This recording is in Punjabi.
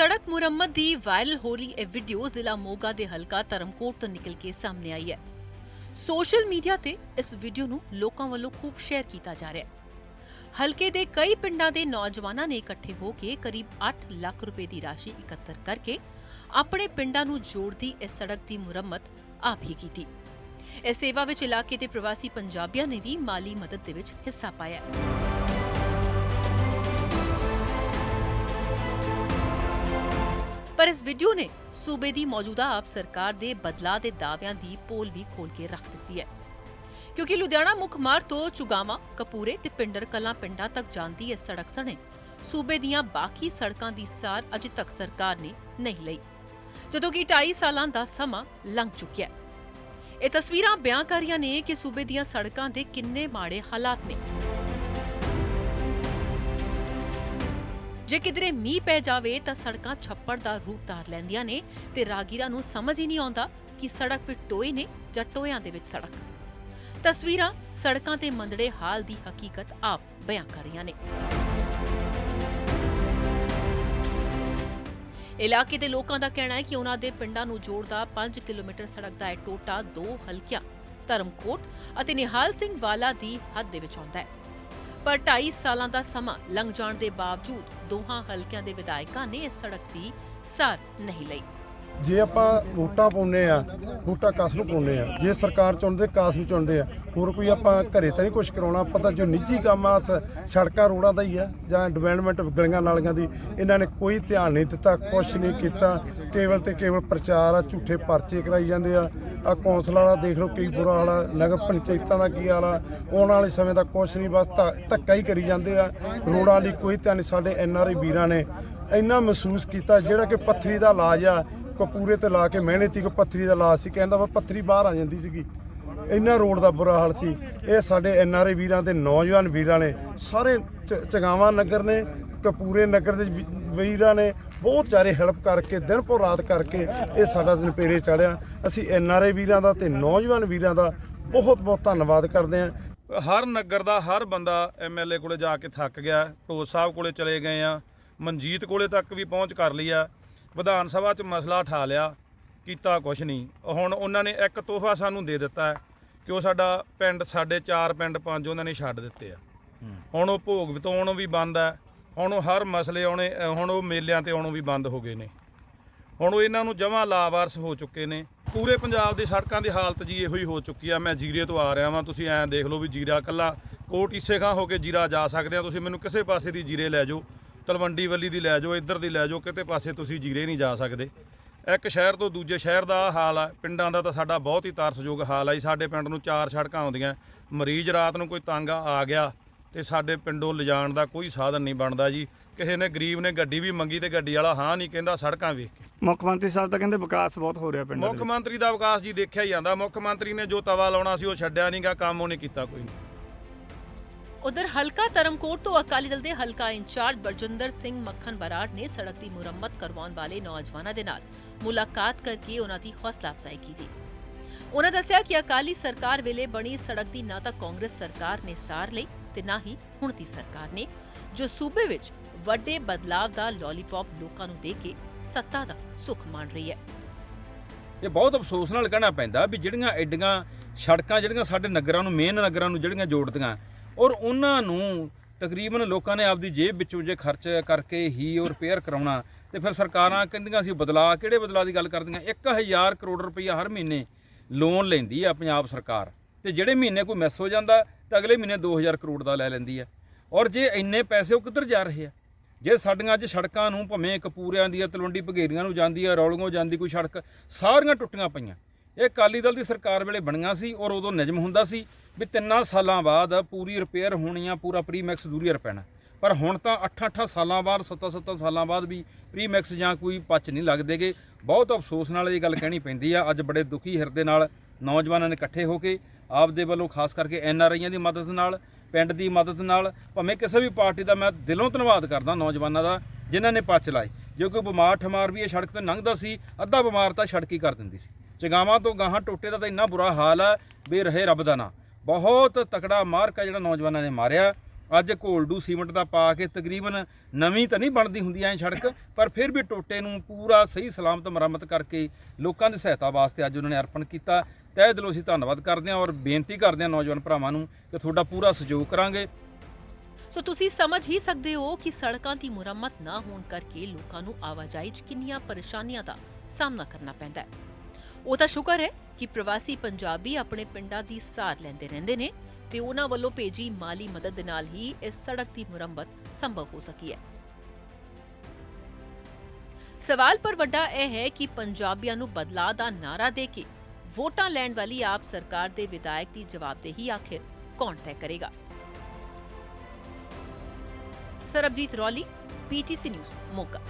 ਸੜਕ ਮੁਰੰਮਤ ਦੀ ਵਾਇਰਲ ਹੋ ਰਹੀ ਇਹ ਵੀਡੀਓ ਜ਼ਿਲ੍ਹਾ ਮੋਗਾ ਦੇ ਹਲਕਾ ਧਰਮਕੋਟ ਤੋਂ ਨਿਕਲ ਕੇ ਸਾਹਮਣੇ ਆਈ ਹੈ। ਸੋਸ਼ਲ ਮੀਡੀਆ ਤੇ ਇਸ ਵੀਡੀਓ ਨੂੰ ਲੋਕਾਂ ਵੱਲੋਂ ਖੂਬ ਸ਼ੇਅਰ ਕੀਤਾ ਜਾ ਰਿਹਾ ਹੈ। ਹਲਕੇ ਦੇ ਕਈ ਪਿੰਡਾਂ ਦੇ ਨੌਜਵਾਨਾਂ ਨੇ ਇਕੱਠੇ ਹੋ ਕੇ ਕਰੀਬ 8 ਲੱਖ ਰੁਪਏ ਦੀ ਰਾਸ਼ੀ ਇਕੱਤਰ ਕਰਕੇ ਆਪਣੇ ਪਿੰਡਾਂ ਨੂੰ ਜੋੜਦੀ ਇਸ ਸੜਕ ਦੀ ਮੁਰੰਮਤ ਆਪ ਹੀ ਕੀਤੀ। ਇਸ ਸੇਵਾ ਵਿੱਚ ਇਲਾਕੇ ਦੇ ਪ੍ਰਵਾਸੀ ਪੰਜਾਬੀਆਂ ਨੇ ਵੀ ਮਾਲੀ ਮਦਦ ਦੇ ਵਿੱਚ ਹਿੱਸਾ ਪਾਇਆ ਪਰ ਇਸ ਵੀਡੀਓ ਨੇ ਸੂਬੇ ਦੀ ਮੌਜੂਦਾ ਆਪ ਸਰਕਾਰ ਦੇ ਬਦਲਾਅ ਦੇ ਦਾਅਵਿਆਂ ਦੀ ਪੋਲ ਵੀ ਖੋਲ ਕੇ ਰੱਖ ਦਿੱਤੀ ਹੈ। ਕਿਉਂਕਿ ਲੁਧਿਆਣਾ ਮੁੱਖ ਮਾਰਗ ਤੋਂ ਚੁਗਾਵਾ, ਕਪੂਰੇ ਤੇ ਪਿੰਡਰ ਕਲਾਂ ਪਿੰਡਾਂ ਤੱਕ ਜਾਂਦੀ ਇਹ ਸੜਕ ਸਣੇ ਸੂਬੇ ਦੀਆਂ ਬਾਕੀ ਸੜਕਾਂ ਦੀ ਸਾਰ ਅਜੇ ਤੱਕ ਸਰਕਾਰ ਨੇ ਨਹੀਂ ਲਈ, ਜਦੋਂ ਕਿ 2.5 ਸਾਲਾਂ ਦਾ ਸਮਾਂ ਲੰਘ ਚੁੱਕਿਆ ਹੈ। ਇਹ ਤਸਵੀਰਾਂ ਬਿਆਨ ਕਰ ਰਹੀਆਂ ਨੇ ਕਿ ਸੂਬੇ ਦੀਆਂ ਸੜਕਾਂ ਦੇ ਕਿੰਨੇ ਮਾੜੇ ਹਾਲਾਤ ਨੇ। ਜੇ ਕਿਧਰੇ ਮੀਂਹ ਪੈ ਜਾਵੇ ਤਾਂ ਸੜਕਾਂ ਛੱਪੜ ਦਾ ਰੂਪ ਧਾਰ ਲੈਂਦੀਆਂ ਨੇ ਤੇ ਰਾਗੀਰਾਂ ਨੂੰ ਸਮਝ ਹੀ ਨਹੀਂ ਆਉਂਦਾ ਕਿ ਸੜਕ ਵਿੱਚ ਟੋਏ ਨੇ ਜਾਂ ਟੋਇਆਂ ਦੇ ਵਿੱਚ ਸੜਕ। ਤਸਵੀਰਾਂ ਸੜਕਾਂ ਤੇ ਮੰਦੜੇ ਹਾਲ ਦੀ ਹਕੀਕਤ ਆਪ ਬਿਆਨ ਕਰ ਰਹੀਆਂ ਨੇ। ਇਲਾਕੇ ਦੇ ਲੋਕਾਂ ਦਾ ਕਹਿਣਾ ਹੈ ਕਿ ਉਹਨਾਂ ਦੇ ਪਿੰਡਾਂ ਨੂੰ ਜੋੜਦਾ 5 ਕਿਲੋਮੀਟਰ ਸੜਕ ਦਾ ਇਹ ਟੋਟਾ ਦੋ ਹਲਕਿਆਂ ਧਰਮਕੋਟ ਅਤੇ ਨਿਹਾਲ ਸਿੰਘ ਵਾਲਾ ਦੀ ਹੱਦ ਦੇ ਵਿੱਚ ਆਉਂਦਾ ਹੈ। ਪਰ 2.5 ਸਾਲਾਂ ਦਾ ਸਮਾਂ ਲੰਘ ਜਾਣ ਦੇ ਬਾਵਜੂਦ ਦੋਹਾਂ ਹਲਕਿਆਂ ਦੇ ਵਿਧਾਇਕਾਂ ਨੇ ਇਸ ਸੜਕ ਦੀ ਸਾਰ ਨਹੀਂ ਲਈ। ਜੇ ਆਪਾਂ ਵੋਟਾਂ ਪਾਉਂਦੇ ਆ ਵੋਟਾਂ ਕਾਸ ਨੂੰ ਪਾਉਂਦੇ ਆ ਜੇ ਸਰਕਾਰ ਚੁਣਦੇ, ਕਾਸ ਨੂੰ ਚੁਣਦੇ ਆ, ਹੋਰ ਕੋਈ ਆਪਾਂ ਘਰੇ ਤਾਂ ਨਹੀਂ ਕੁਝ ਕਰਾਉਣਾ ਪਤਾ ਜੋ ਨਿੱਜੀ ਕੰਮ ਆ ਸੜਕਾਂ, ਰੋਡਾਂ ਦਾ ਹੀ ਆ, ਜਾਂ ਡਿਵੈਲਪਮੈਂਟ ਗਲੀਆਂ ਨਾਲੀਆਂ ਦੀ, ਇਹਨਾਂ ਨੇ ਕੋਈ ਧਿਆਨ ਨਹੀਂ ਦਿੱਤਾ ਕੁਝ ਨਹੀਂ ਕੀਤਾ, ਕੇਵਲ ਤੇ ਕੇਵਲ ਪ੍ਰਚਾਰ ਆ, ਝੂਠੇ ਪਰਚੇ ਕਰਾਈ ਜਾਂਦੇ ਆ ਆ ਕੌਂਸਲ ਵਾਲਾ ਦੇਖ ਲਓ ਕੀ ਬੁਰਾ ਹਾਲ ਆ, ਨਗਰ ਪੰਚਾਇਤਾਂ ਦਾ ਕੀ ਹਾਲ ਆ, ਆਉਣ ਵਾਲੇ ਸਮੇਂ ਦਾ ਕੁਝ ਨਹੀਂ, ਬਸ ਧੱਕ- ਧੱਕਾ ਹੀ ਕਰੀ ਜਾਂਦੇ ਆ, ਰੋਡਾਂ ਲਈ ਕੋਈ ਧਿਆਨ ਨਹੀਂ, ਸਾਡੇ ਐਨ ਆਰ ਆਈ ਵੀਰਾਂ ਨੇ ਇੰਨਾ ਮਹਿਸੂਸ ਕੀਤਾ, ਜਿਹੜਾ ਕਿ ਪੱਥਰੀ ਦਾ ਇਲਾਜ ਆ ਕਪੂਰੇ ਤੇ ਲਾ ਕੇ ਮਿਹਨਤੀ ਕੋ ਪੱਥਰੀ ਦਾ ਇਲਾਜ ਸੀ, ਕਹਿੰਦਾ ਵਾ ਪੱਥਰੀ ਬਾਹਰ ਆ ਜਾਂਦੀ ਸੀਗੀ। ਇੰਨਾ ਰੋਡ ਦਾ ਬੁਰਾ ਹਾਲ ਸੀ। ਇਹ ਸਾਡੇ ਐਨ ਆਰ ਆਈ ਵੀਰਾਂ ਤੇ ਨੌਜਵਾਨ ਵੀਰਾਂ ਨੇ, ਸਾਰੇ ਚ- ਚਗਾਵਾਂ ਨਗਰ ਨੇ ਕਪੂਰੇ ਨਗਰ ਦੇ ਵੀਰਾਂ ਨੇ ਬਹੁਤ ਸਾਰੇ ਹੈਲਪ ਕਰਕੇ, ਦਿਨ ਪੋ ਰਾਤ ਕਰਕੇ ਇਹ ਸਾਡਾ ਦਿਨ ਪੇਰੇ ਚੜਿਆ ਅਸੀਂ ਐਨ ਆਰ ਆਈ ਵੀਰਾਂ ਦਾ ਤੇ ਨੌਜਵਾਨ ਵੀਰਾਂ ਦਾ ਬਹੁਤ ਬਹੁਤ ਧੰਨਵਾਦ ਕਰਦੇ ਹਾਂ। ਹਰ ਨਗਰ ਦਾ ਹਰ ਬੰਦਾ ਐਮਐਲਏ ਕੋਲੇ ਜਾ ਕੇ ਥੱਕ ਗਿਆ ਢੋਸ ਸਾਹਿਬ ਕੋਲੇ ਚਲੇ ਗਏ ਆ ਮਨਜੀਤ ਕੋਲੇ ਤੱਕ ਵੀ ਪਹੁੰਚ ਕਰ ਲਈ ਆ। ਵਿਧਾਨ ਸਭਾ 'ਚ ਮਸਲਾ ਠਾ ਲਿਆ ਕੀਤਾ ਕੁਛ ਨਹੀਂ। ਹੁਣ ਉਹਨਾਂ ਨੇ ਇੱਕ ਤੋਹਫਾ ਸਾਨੂੰ ਦੇ ਦਿੱਤਾ ਹੈ ਕਿ ਉਹ ਸਾਡਾ ਪਿੰਡ ਸਾਡੇ ਚਾਰ ਪਿੰਡ ਪੰਜ ਉਹਨਾਂ ਨੇ ਛੱਡ ਦਿੱਤੇ ਆ। ਹੁਣ ਉਹ ਭੋਗ ਵਤਾਉਣੋਂ ਵੀ ਬੰਦ ਹੈ ਹੁਣ ਉਹ ਹਰ ਮਸਲੇ ਆਉਣੇ ਹੁਣ ਉਹ ਮੇਲਿਆਂ ਤੇ ਆਉਣੋਂ ਵੀ ਬੰਦ ਹੋ ਗਏ ਨੇ। ਹੁਣ ਉਹ ਇਹਨਾਂ ਨੂੰ ਜਮਾਂ ਲਾਵਾਰਸ ਹੋ ਚੁੱਕੇ ਨੇ। ਪੂਰੇ ਪੰਜਾਬ ਦੀ ਸੜਕਾਂ ਦੀ ਹਾਲਤ ਜੀ ਇਹੋ ਹੀ ਹੋ ਚੁੱਕੀ ਆ ਮੈਂ ਜੀਰੇ ਤੋਂ ਆ ਰਿਹਾ ਵਾਂ ਤੁਸੀਂ ਐਂ ਦੇਖ ਲਓ ਵੀ ਜੀਰਾ ਕੱਲਾ ਕੋਟ ਈਸੇ ਖਾਂ ਹੋ ਕੇ ਜੀਰਾ ਜਾ ਸਕਦੇ ਆ ਤੁਸੀਂ ਮੈਨੂੰ ਕਿਸੇ ਪਾਸੇ ਦੀ ਜੀਰੇ ਲੈ ਜਾਓ। ਤਲਵੰਡੀ ਵੱਲੀ ਦੀ ਲੈ ਜਾਓ ਇੱਧਰ ਦੀ ਲੈ ਜਾਓ ਕਿਤੇ ਪਾਸੇ ਤੁਸੀਂ ਜੀਰੇ ਨਹੀਂ ਜਾ ਸਕਦੇ। ਇੱਕ ਸ਼ਹਿਰ ਤੋਂ ਦੂਜੇ ਸ਼ਹਿਰ ਦਾ ਆਹ ਹਾਲ ਆ। ਪਿੰਡਾਂ ਦਾ ਤਾਂ ਸਾਡਾ ਬਹੁਤ ਹੀ ਤਰਸਯੋਗ ਹਾਲ ਆ ਜੀ। ਸਾਡੇ ਪਿੰਡ ਨੂੰ ਚਾਰ ਸੜਕਾਂ ਆਉਂਦੀਆਂ। ਮਰੀਜ਼ ਰਾਤ ਨੂੰ ਕੋਈ ਤੰਗ ਆ ਗਿਆ ਤੇ ਸਾਡੇ ਪਿੰਡੋਂ ਲਿਜਾਣ ਦਾ ਕੋਈ ਸਾਧਨ ਨਹੀਂ ਬਣਦਾ ਜੀ। ਕਿਸੇ ਨੇ ਗਰੀਬ ਨੇ ਗੱਡੀ ਵੀ ਮੰਗੀ ਤੇ ਗੱਡੀ ਵਾਲਾ ਹਾਂ ਨਹੀਂ ਕਹਿੰਦਾ ਸੜਕਾਂ ਵੇਖ ਕੇ। ਮੁੱਖ ਮੰਤਰੀ ਸਾਹਿਬ ਤਾਂ ਕਹਿੰਦੇ ਵਿਕਾਸ ਬਹੁਤ ਹੋ ਰਿਹਾ ਪਿੰਡਾਂ ਦੇ ਮੁੱਖ। ਮੰਤਰੀ ਦਾ ਵਿਕਾਸ ਜੀ ਦੇਖਿਆ ਹੀ ਜਾਂਦਾ। ਮੁੱਖ ਮੰਤਰੀ ਨੇ ਜੋ ਤਵਾ ਲਾਉਣਾ ਸੀ ਉਹ ਛੱਡਿਆ ਨਹੀਂਗਾ ਕੰਮ ਉਹਨੇ ਕੀਤਾ ਕੋਈ। ਨਹੀਂ ਉਧਰ ਹਲਕਾ ਧਰਮਕੋਟ ਤੋਂ ਅਕਾਲੀ ਦਲ ਦੇ ਹਲਕਾ ਇੰਚਾਰਜ ਬਰਜਿੰਦਰ ਸਿੰਘ ਮੱਖਣ ਬਰਾੜ ਨੇ ਸੜਕ ਦੀ ਮੁਰੰਮਤ ਕਰਵਾਉਣ ਵਾਲੇ ਨੌਜਵਾਨਾਂ ਦੇ ਨਾਲ ਮੁਲਾਕਾਤ ਕਰਕੇ ਉਹਨਾਂ ਦੀ ਹੌਸਲਾ ਅਫਜ਼ਾਈ ਕੀਤੀ। ਉਹਨਾਂ ਦੱਸਿਆ ਕਿ ਅਕਾਲੀ ਸਰਕਾਰ ਵੇਲੇ ਬਣੀ ਸੜਕ ਦੀ ਨਾ ਤਾਂ ਕਾਂਗਰਸ ਸਰਕਾਰ ਨੇ ਸਾਰ ਲਈ ਤੇ ਨਾ ਹੀ ਹੁਣ ਦੀ ਸਰਕਾਰ ਨੇ, ਜੋ ਸੂਬੇ ਵਿੱਚ ਵੱਡੇ ਬਦਲਾਅ ਦਾ ਲੋਲੀਪੌਪ ਲੋਕਾਂ ਨੂੰ ਦੇ ਕੇ ਸੱਤਾ ਦਾ ਸੁੱਖ ਮਾਣ ਰਹੀ ਹੈ। ਇਹ ਬਹੁਤ ਅਫਸੋਸ ਨਾਲ ਕਹਿਣਾ ਪੈਂਦਾ ਵੀ ਜਿਹੜੀਆਂ ਐਡੀਆਂ ਸੜਕਾਂ, ਜਿਹੜੀਆਂ ਸਾਡੇ ਨਗਰਾਂ ਨੂੰ, ਮੇਨ ਨਗਰਾਂ ਨੂੰ ਜਿਹੜੀਆਂ ਜੋੜਦੀਆਂ ਔਰ ਉਹਨਾਂ ਨੂੰ ਤਕਰੀਬਨ ਲੋਕਾਂ ਨੇ ਆਪਦੀ ਜੇਬ ਵਿੱਚੋਂ ਜੇ ਖਰਚ ਕਰਕੇ ਹੀ ਉਹ ਰਿਪੇਅਰ ਕਰਾਉਣਾ ਤੇ ਫਿਰ ਸਰਕਾਰਾਂ ਕਹਿੰਦੀਆਂ ਸੀ ਬਦਲਾ, ਕਿਹੜੇ ਬਦਲਾ ਦੀ ਗੱਲ ਕਰਦੀਆਂ? 1000 ਕਰੋੜ ਰੁਪਈਆ ਹਰ ਮਹੀਨੇ ਲੋਨ ਲੈਂਦੀ ਆ ਪੰਜਾਬ ਸਰਕਾਰ ਤੇ ਜਿਹੜੇ ਮਹੀਨੇ ਕੋਈ ਮਿਸ ਹੋ ਜਾਂਦਾ ਤਾਂ ਅਗਲੇ ਮਹੀਨੇ 2000 ਕਰੋੜ ਦਾ ਲੈ ਲੈਂਦੀ ਆ। ਔਰ ਜੇ ਇੰਨੇ ਪੈਸੇ ਉਹ ਕਿੱਧਰ ਜਾ ਰਹੇ ਆ? ਜੇ ਸਾਡੀਆਂ ਅੱਜ ਸੜਕਾਂ ਨੂੰ ਭਵੇਂ ਕਪੂਰਿਆਂ ਦੀ ਤਲਵੰਡੀ ਭਗੇਰੀਆਂ ਨੂੰ ਜਾਂਦੀ ਆ, ਰੌਲੀਆਂ ਜਾਂਦੀ ਕੋਈ ਸੜਕ, ਸਾਰੀਆਂ ਟੁੱਟੀਆਂ ਪਈਆਂ। ਇਹ ਅਕਾਲੀ ਦਲ ਦੀ ਸਰਕਾਰ ਵੇਲੇ ਬਣੀਆਂ ਸੀ ਔਰ ਉਦੋਂ ਨਿਯਮ ਹੁੰਦਾ ਸੀ ਵੀ ਤਿੰਨਾਂ ਸਾਲਾਂ ਬਾਅਦ ਪੂਰੀ ਰਿਪੇਅਰ ਹੋਣੀ ਆ ਪੂਰਾ ਪ੍ਰੀਮੈਕਸ ਦੂਰੀਅਰ ਪੈਣਾ। ਪਰ ਹੁਣ ਤਾਂ 8-8 ਸਾਲਾਂ ਬਾਅਦ 7-7 ਸਾਲਾਂ ਬਾਅਦ ਵੀ ਪ੍ਰੀਮੈਕਸ ਜਾਂ ਕੋਈ ਪੱਚ ਨਹੀਂ ਲੱਗਦੇਗੇ ਬਹੁਤ ਅਫਸੋਸ ਨਾਲ ਇਹ ਗੱਲ ਕਹਿਣੀ ਪੈਂਦੀ ਆ। ਅੱਜ ਬੜੇ ਦੁਖੀ ਹਿਰਦੇ ਨਾਲ ਨੌਜਵਾਨਾਂ ਨੇ ਇਕੱਠੇ ਹੋ ਕੇ ਆਪ ਦੇ ਵੱਲੋਂ ਖਾਸ ਕਰਕੇ ਐਨ ਆਰ ਆਈਆਂ ਦੀ ਮਦਦ ਨਾਲ, ਪਿੰਡ ਦੀ ਮਦਦ ਨਾਲ, ਭਾਵੇਂ ਕਿਸੇ ਵੀ ਪਾਰਟੀ ਦਾ ਮੈਂ ਦਿਲੋਂ ਧੰਨਵਾਦ ਕਰਦਾ ਨੌਜਵਾਨਾਂ ਦਾ, ਜਿਨ੍ਹਾਂ ਨੇ ਪੱਚ ਲਾਏ। ਜੋ ਕੋਈ ਬਿਮਾਰ ਠਮਾਰ ਵੀ ਇਹ ਸੜਕ ਤੇ ਲੰਘਦਾ ਸੀ, ਅੱਧਾ ਬਿਮਾਰ ਤਾਂ ਸੜਕ ਹੀ ਕਰ ਦਿੰਦੀ ਸੀ। ਚਗਾਵਾਂ ਤੋਂ ਗਾਹਾਂ ਟੋਟੇ ਦਾ ਤਾਂ ਇੰਨਾ ਬੁਰਾ ਹਾਲ ਆ ਵੀ ਰਹੇ ਰੱਬ ਦਾ ਨਾਂ। ਬਹੁਤ ਤਕੜਾ ਮਾਰਕਾ ਜਿਹੜਾ ਨੌਜਵਾਨਾਂ ਨੇ ਮਾਰਿਆ। ਅੱਜ ਘੋਲਡੂ ਸੀਮੈਂਟ ਦਾ ਪਾ ਕੇ ਤਕਰੀਬਨ ਨਵੀਂ ਤਾਂ ਨਹੀਂ ਬਣਦੀ ਹੁੰਦੀ ਐ ਸੜਕ, ਪਰ ਫਿਰ ਵੀ ਟੋਟੇ ਨੂੰ ਪੂਰਾ ਸਹੀ ਸਲਾਮਤ ਮੁਰੰਮਤ ਕਰਕੇ ਲੋਕਾਂ ਦੀ ਸਹਾਇਤਾ ਵਾਸਤੇ ਅੱਜ ਉਹਨਾਂ ਨੇ ਅਰਪਣ ਕੀਤਾ। ਤਹਿ ਦਿਲੋਂ ਅਸੀਂ ਧੰਨਵਾਦ ਕਰਦੇ ਹਾਂ ਔਰ ਬੇਨਤੀ ਕਰਦੇ ਹਾਂ ਨੌਜਵਾਨ ਭਰਾਵਾਂ ਨੂੰ ਕਿ ਤੁਹਾਡਾ ਪੂਰਾ ਸਹਿਯੋਗ ਕਰਾਂਗੇ। ਸੋ ਤੁਸੀਂ ਸਮਝ ਹੀ ਸਕਦੇ ਹੋ ਕਿ ਸੜਕਾਂ ਦੀ ਮੁਰੰਮਤ ਨਾ ਹੋਣ ਕਰਕੇ ਲੋਕਾਂ ਨੂੰ ਆਵਾਜਾਈ 'ਚ ਕਿੰਨੀਆਂ ਪਰੇਸ਼ਾਨੀਆਂ ਦਾ ਸਾਹਮਣਾ ਕਰਨਾ ਪੈਂਦਾ ਹੈ। ਉਹ ਤਾਂ ਸ਼ੁਕਰ ਹੈ ਕਿ ਪ੍ਰਵਾਸੀ ਪੰਜਾਬੀ ਆਪਣੇ ਪਿੰਡਾਂ ਦੀ ਸਾਰ ਲੈਂਦੇ ਰਹਿੰਦੇ ਨੇ ਤੇ ਉਹਨਾਂ ਵੱਲੋਂ ਭੇਜੀ ਮਾਲੀ ਮਦਦ ਦੇ ਨਾਲ ਹੀ ਇਸ ਸੜਕ ਦੀ ਮੁਰੰਮਤ ਸੰਭਵ ਹੋ ਸਕੀ ਹੈ। ਸਵਾਲ ਪਰ ਵੱਡਾ ਇਹ ਹੈ ਕਿ ਪੰਜਾਬੀਆਂ ਨੂੰ ਬਦਲਾਅ ਦਾ ਨਾਰਾ ਦੇ ਕੇ ਵੋਟਾਂ ਲੈਣ ਵਾਲੀ ਆਪ ਸਰਕਾਰ ਦੇ ਵਿਧਾਇਕ ਦੀ ਜਵਾਬਦੇਹੀ ਆਖਿਰ ਕੌਣ ਤੈਅ ਕਰੇਗਾ? Sarabjit Rauli PTC news, Moga.